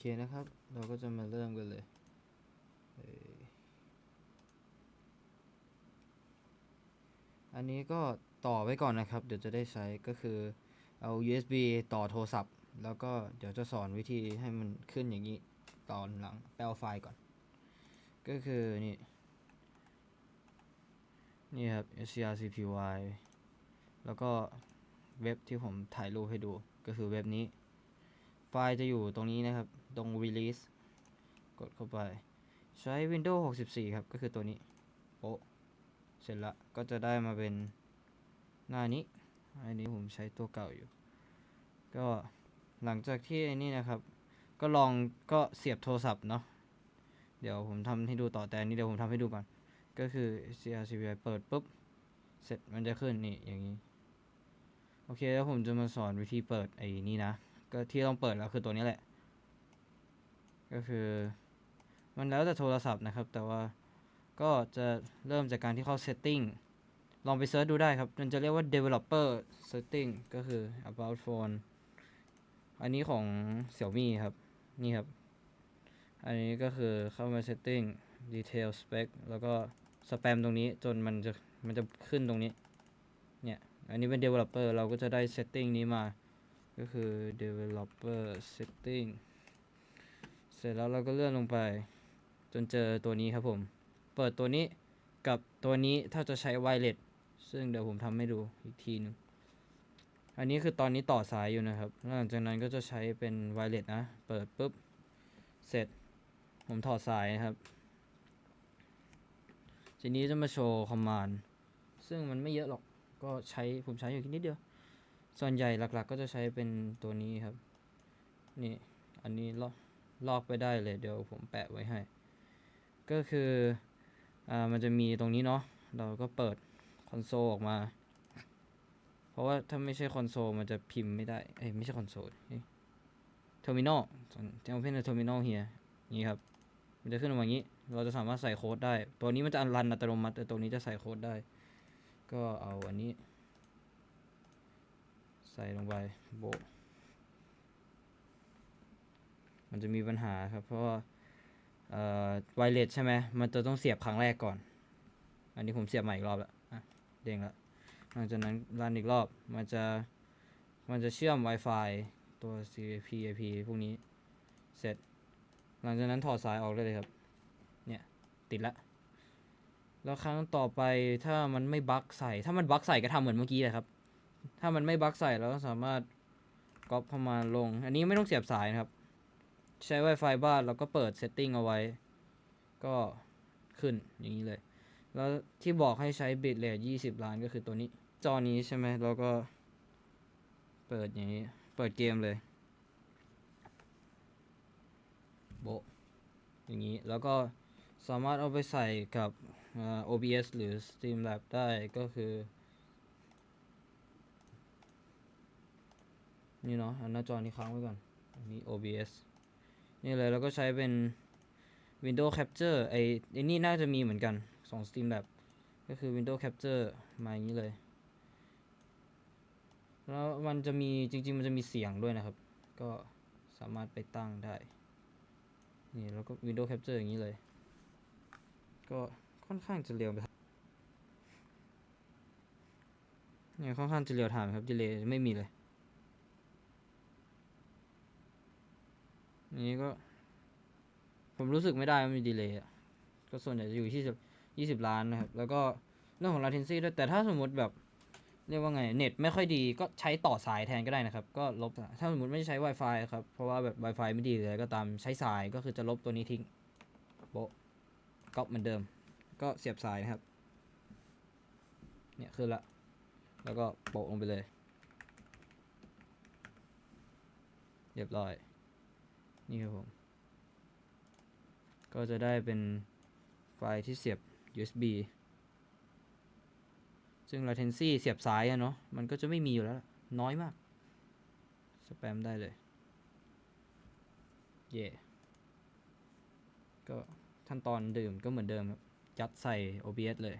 เคนะครับ เราก็จะมาเริ่มกันเลยอันนี้ก็ต่อไว้ก่อนนะครับ เดี๋ยวจะได้ใช้ก็คือเอา USB ต่อโทรศัพท์ แล้วก็เดี๋ยวจะสอนวิธีให้มันขึ้นอย่างนี้ตอนหลังแปลไฟล์ก่อน ก็คือนี่ นี่ครับ strcpy แล้วก็เว็บที่ผมถ่ายรูปให้ดูก็คือเว็บนี้ ไฟล์จะอยู่ตรงนี้นะครับ ตรง release กดเข้าไป ใช้ Windows 64 ครับ ก็คือตัวนี้โป๊ะเสร็จละก็จะได้มาเป็นหน้านี้ อันนี้ผมใช้ตัวเก่าอยู่ ก็หลังจากที่ไอ้นี่นะครับ ก็ลองก็เสียบโทรศัพท์เนาะ เดี๋ยวผมทำให้ดูต่อแต่อันนี้เดี๋ยวผมทำให้ดูก่อน ก็คือ CRCPI เปิดปุ๊บ เสร็จมันจะขึ้นนี่อย่างนี้ โอเคแล้วผมจะมาสอนวิธีเปิดไอ้นี่นะ ก็ที่ต้องเปิดแล้วคือตัวนี้แหละ ก็คือ มันแล้วแต่โทรศัพท์นะครับ แต่ว่าก็จะเริ่มจากการที่เข้า setting ลองไปเซิร์ชดูได้ครับ มันจะเรียกว่า developer setting ก็คือ about phone อันนี้ของ Xiaomi ครับ นี่ครับ อันนี้ก็คือเข้ามา setting detail spec แล้วก็สแปมตรงนี้จนมันจะมันจะขึ้นตรงนี้ เนี่ย อันนี้เป็น developer เราก็จะได้ setting นี้มา ก็คือ developer setting เสร็จแล้วเราก็เลื่อนลงไป จนเจอตัวนี้ครับผม เปิดตัวนี้กับตัวนี้ถ้าจะใช้ wireless ซึ่งเดี๋ยวผมทำให้ดูอีกทีหนึง อันนี้คือตอนนี้ต่อสายอยู่นะครับหลังจากนั้นก็จะใช้เป็น wireless นะ เปิดปุ๊บ เสร็จ ผมถอดสายนะครับ ทีนี้จะมาโชว์ command ซึ่งมันไม่เยอะหรอก ก็ใช้ผมใช้อยู่แค่นิดเดียว ส่วนใหญ่หลักๆก็จะใช้เป็นตัวนี้ครับ นี่ อันนี้ลอกลอกไปได้เลย เดี๋ยวผมแปะไว้ให้ ก็คืออ่ามันจะมีตรงนี้เนาะ เราก็เปิดคอนโซลออกมา เพราะว่าถ้าไม่ใช่คอนโซลมันจะพิมพ์ไม่ได้ เอ้ยไม่ใช่คอนโซลเทอร์มินอลจะเอาเพื่อนเทอร์มินอลเฮียนี่ครับ มันจะขึ้นมาอย่างนี้ เราจะสามารถใส่โค้ดได้ ตัวนี้มันจะอันรันอัตโนมัติแต่ตัวนี้จะใส่โค้ดได้ ก็เอาอันนี้ ส่ลงไปโบมันจะมีปัญหาครับ เพราะว่าเอ่อไวเลสใช่ไหมมันจะต้องเสียบครั้งแรกก่อน อันนี้ผมเสียบใหม่อีกรอบแล้วอะเด้งแล้วหลังจากนั้นรันอีกรอบมันจะมันจะเชื่อม Wi-Fi ตัว CP IP พวกนี้เสร็จ หลังจากนั้นถอดสายออกได้เลยครับ เนี่ยติดละแล้วครั้งต่อไปถ้ามันไม่บั๊กใส่ ถ้ามันบั๊กใส่ก็ทำเหมือนเมื่อกี้เลยครับ ถ้ามันไม่บั๊กใส่เราก็สามารถก๊อปเข้ามาลง อันนี้ไม่ต้องเสียบสายนะครับ ใช้ Wi-Fi บ้านเราก็เปิด setting เอาไว้ ก็ขึ้นอย่างนี้เลย แล้วที่บอกให้ใช้ bit rate 20ล้านก็คือตัวนี้ จอนี้ใช่ไหมเราก็ เปิดอย่างนี้ เปิดเกมเลย โบอย่างนี้ แล้วก็สามารถเอาไปใส่กับ OBS หรือ Streamlab ได้ก็คือ นี่เนาะอันหน้าจอนี้ค้างไว้ก่อนอันนี้ OBS นี่เลยแล้วก็ใช้เป็น Windows Capture ไอไอนี่น่าจะมีเหมือนกันสอง Streamlab ก็คือ Windows Capture มาอย่างนี้เลย แล้วมันจะมีจริง ๆ มันจะมีเสียงด้วยนะครับ ก็สามารถไปตั้งได้ นี่แล้วก็ Windows Capture อย่างนี้เลย ก็ค่อนข้างจะเร็วไปเนี่ยค่อนข้างจะเร็วถามครับดีเลยไม่มีเลย นี้ก็ ผมรู้สึกไม่ได้ว่ามีดีเลย์อะก็ส่วนใหญ่จะอยู่ที่ยี่สิบล้านนะครับ แล้วก็เรื่องของ latency ด้วย แต่ถ้าสมมติแบบ เรียกว่าไง เน็ตไม่ค่อยดีก็ใช้ต่อสายแทนก็ได้นะครับ ก็ลบ ถ้าสมมติไม่ใช้ Wi-Fi ครับ เพราะว่าแบบ Wi-Fi ไม่ดีเลยก็ตามใช้สายก็คือจะลบตัวนี้ทิ้งโบก๊อปเหมือนเดิม ก็เสียบสายนะครับ เนี่ยขึ้นละ แล้วก็โปะลงไปเลย เรียบร้อย นี่ครับผม ก็จะได้เป็นไฟล์ที่เสียบ USB ซึ่ง latency เสียบสายอะเนาะ มันก็จะไม่มีอยู่แล้ว น้อยมาก สแปมได้เลย เย่ก็ขั้นตอนดื่มก็เหมือนเดิมครับยัดใส่ OBS เลย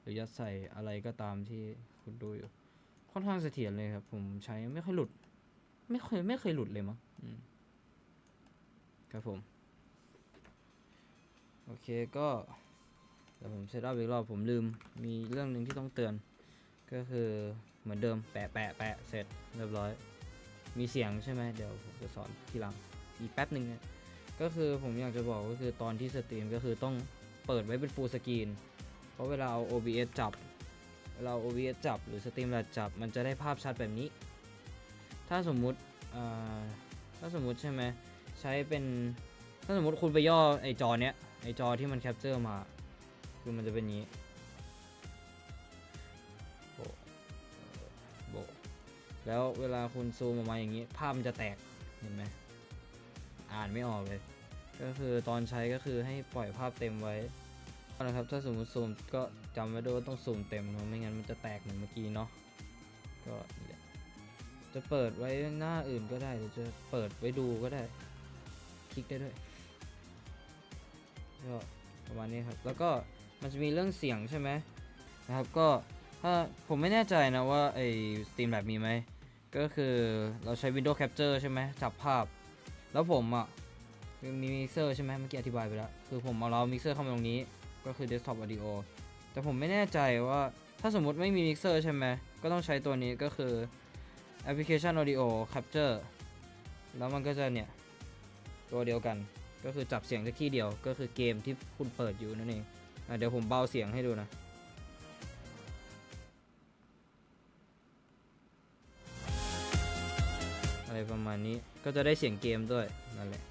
หรือยัดใส่อะไรก็ตามที่คุณดูอยู่ ค่อนข้างเสถียรเลยครับ ผมใช้ไม่ค่อยหลุด ไม่เคยไม่เคยหลุดเลยมั้งอืม ครับผม โอเคก็ เดี๋ยวผมเซตอัพอีกรอบผมลืมมีเรื่องหนึ่งที่ต้องเตือน ก็คือเหมือนเดิมแปะแปะแปะเสร็จเรียบร้อย มีเสียงใช่ไหมเดี๋ยวผมจะสอนทีหลังอีกแป๊บหนึ่งนะก็คือผมอยากจะบอกก็คือตอนที่สตรีมก็คือต้องเปิดไว้เป็นฟูลสกรีนเพราะเวลาเอา OBS จับเวลา OBS จับหรือสตรีมแลจับมันจะได้ภาพชัดแบบนี้ ถ้าสมมุติถ้าสมมุติใช่ไหม ใช้เป็น ถ้าสมมติคุณไปย่อไอจอเนี้ยไอจอที่มันแคปเจอร์มา คือมันจะเป็นนี้โบโบแล้วเวลาคุณซูมออกมาอย่างนี้ ภาพมันจะแตกเห็นไหมอ่านไม่ออกเลย ก็คือตอนใช้ก็คือให้ปล่อยภาพเต็มไว้นะครับ ถ้าสมมติซูมก็จำไว้ด้วยว่าต้องซูมเต็มนะไม่งั้นมันจะแตกเหมือนเมื่อกี้เนาะก็จะเปิดไว้หน้าอื่นก็ได้หรือจะเปิดไว้ดูก็ได้ ลิกได้ด้วยก็ประมาณนี้ครับ แล้วก็มันจะมีเรื่องเสียงใช่ไหมนะครับ ก็ถ้าผมไม่แน่ใจนะว่าไอ้ Streamlab มีไหม ก็คือเราใช้ Windows Capture ใช่ไหมจับภาพ แล้วผมอะมีมิกเซอร์ใช่ไหมเมื่อกี้อธิบายไปแล้ว คือผมเอาเรามิกเซอร์เข้ามาตรงนี้ ก็คือ Desktop Audio แต่ผมไม่แน่ใจว่าถ้าสมมุติไม่มีมิกเซอร์ใช่ไหมก็ต้องใช้ตัวนี้ก็คือแอปพลิเคชัน Audio Capture แล้วมันก็จะเนี่ย ตัวเดียวกัน ก็คือจับเสียงได้ที่เดียว ก็คือเกมที่คุณเปิดอยู่นั่นเองอเดี๋ยวผมเบาเสียงให้ดูนะอะไรประมาณนี้ก็จะได้เสียงเกมด้วยนั่นแหละ